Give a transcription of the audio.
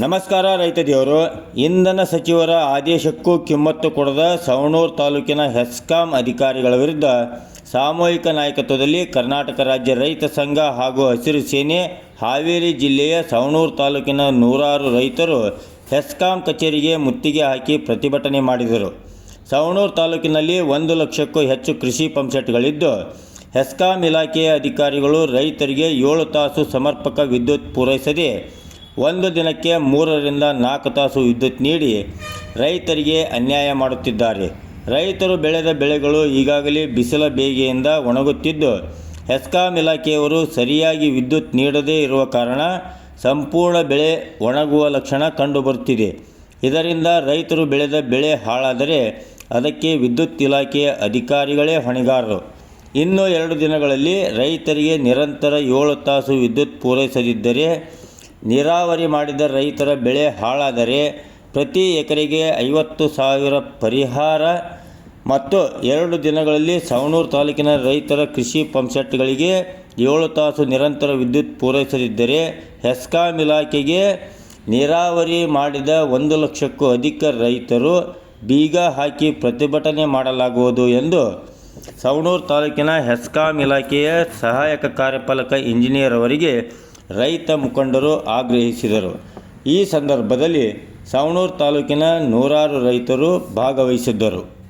ನಮಸ್ಕಾರ ರೈತ ದೇವರು ಇಂಧನ ಸಚಿವರ ಆದೇಶಕ್ಕೂ ಕಿಮ್ಮತ್ತು ಕೊಡದ ಸವಣೂರು ತಾಲೂಕಿನ ಹೆಸ್ಕಾಂ ಅಧಿಕಾರಿಗಳ ವಿರುದ್ಧ ಸಾಮೂಹಿಕ ನಾಯಕತ್ವದಲ್ಲಿ ಕರ್ನಾಟಕ ರಾಜ್ಯ ರೈತ ಸಂಘ ಹಾಗೂ ಹಸಿರು ಸೇನೆ, ಹಾವೇರಿ ಜಿಲ್ಲೆಯ ಸವಣೂರು ತಾಲೂಕಿನ ನೂರಾರು ರೈತರು ಹೆಸ್ಕಾಂ ಕಚೇರಿಗೆ ಮುತ್ತಿಗೆ ಹಾಕಿ ಪ್ರತಿಭಟನೆ ಮಾಡಿದರು. ಸವಣೂರು ತಾಲೂಕಿನಲ್ಲಿ ಒಂದು ಲಕ್ಷಕ್ಕೂ ಹೆಚ್ಚು ಕೃಷಿ ಪಂಪ್ಸೆಟ್ಗಳಿದ್ದು ಹೆಸ್ಕಾಂ ಇಲಾಖೆಯ ಅಧಿಕಾರಿಗಳು ರೈತರಿಗೆ ಏಳು ತಾಸು ಸಮರ್ಪಕ ವಿದ್ಯುತ್ ಪೂರೈಸದೆ ಒಂದು ದಿನಕ್ಕೆ ಮೂರರಿಂದ ನಾಲ್ಕು ತಾಸು ವಿದ್ಯುತ್ ನೀಡಿ ರೈತರಿಗೆ ಅನ್ಯಾಯ ಮಾಡುತ್ತಿದ್ದಾರೆ. ರೈತರು ಬೆಳೆದ ಬೆಳೆಗಳು ಈಗಾಗಲೇ ಬಿಸಿಲ ಬೇಗೆಯಿಂದ ಒಣಗುತ್ತಿದ್ದು, ಹೆಸ್ಕಾಂ ಇಲಾಖೆಯವರು ಸರಿಯಾಗಿ ವಿದ್ಯುತ್ ನೀಡದೇ ಇರುವ ಕಾರಣ ಸಂಪೂರ್ಣ ಬೆಳೆ ಒಣಗುವ ಲಕ್ಷಣ ಕಂಡುಬರುತ್ತಿದೆ. ಇದರಿಂದ ರೈತರು ಬೆಳೆದ ಬೆಳೆ ಹಾಳಾದರೆ ಅದಕ್ಕೆ ವಿದ್ಯುತ್ ಇಲಾಖೆಯ ಅಧಿಕಾರಿಗಳೇ ಹೊಣೆಗಾರರು. ಇನ್ನು ಎರಡು ದಿನಗಳಲ್ಲಿ ರೈತರಿಗೆ ನಿರಂತರ ಏಳು ತಾಸು ವಿದ್ಯುತ್ ಪೂರೈಸದಿದ್ದರೆ ನೀರಾವರಿ ಮಾಡಿದ ರೈತರ ಬೆಳೆ ಹಾಳಾದರೆ ಪ್ರತಿ ಎಕರೆಗೆ ಐವತ್ತು ಸಾವಿರ ಪರಿಹಾರ ಮತ್ತು ಎರಡು ದಿನಗಳಲ್ಲಿ ಸವಣೂರು ತಾಲೂಕಿನ ರೈತರ ಕೃಷಿ ಪಂಪ್ಸೆಟ್ಗಳಿಗೆ ಏಳು ತಾಸು ನಿರಂತರ ವಿದ್ಯುತ್ ಪೂರೈಸದಿದ್ದರೆ ಹೆಸ್ಕಾಂ ಇಲಾಖೆಗೆ ನೀರಾವರಿ ಮಾಡಿದ ಒಂದು ಲಕ್ಷಕ್ಕೂ ಅಧಿಕ ರೈತರು ಬೀಗ ಹಾಕಿ ಪ್ರತಿಭಟನೆ ಮಾಡಲಾಗುವುದು ಎಂದು ಸವಣೂರು ತಾಲೂಕಿನ ಹೆಸ್ಕಾಂ ಇಲಾಖೆಯ ಸಹಾಯಕ ಕಾರ್ಯಪಾಲಕ ಇಂಜಿನಿಯರ್ ಅವರಿಗೆ ರೈತ ಮುಖಂಡರು ಆಗ್ರಹಿಸಿದರು. ಈ ಸಂದರ್ಭದಲ್ಲಿ ಸವಣೂರು ತಾಲೂಕಿನ ನೂರಾರು ರೈತರು ಭಾಗವಹಿಸಿದ್ದರು.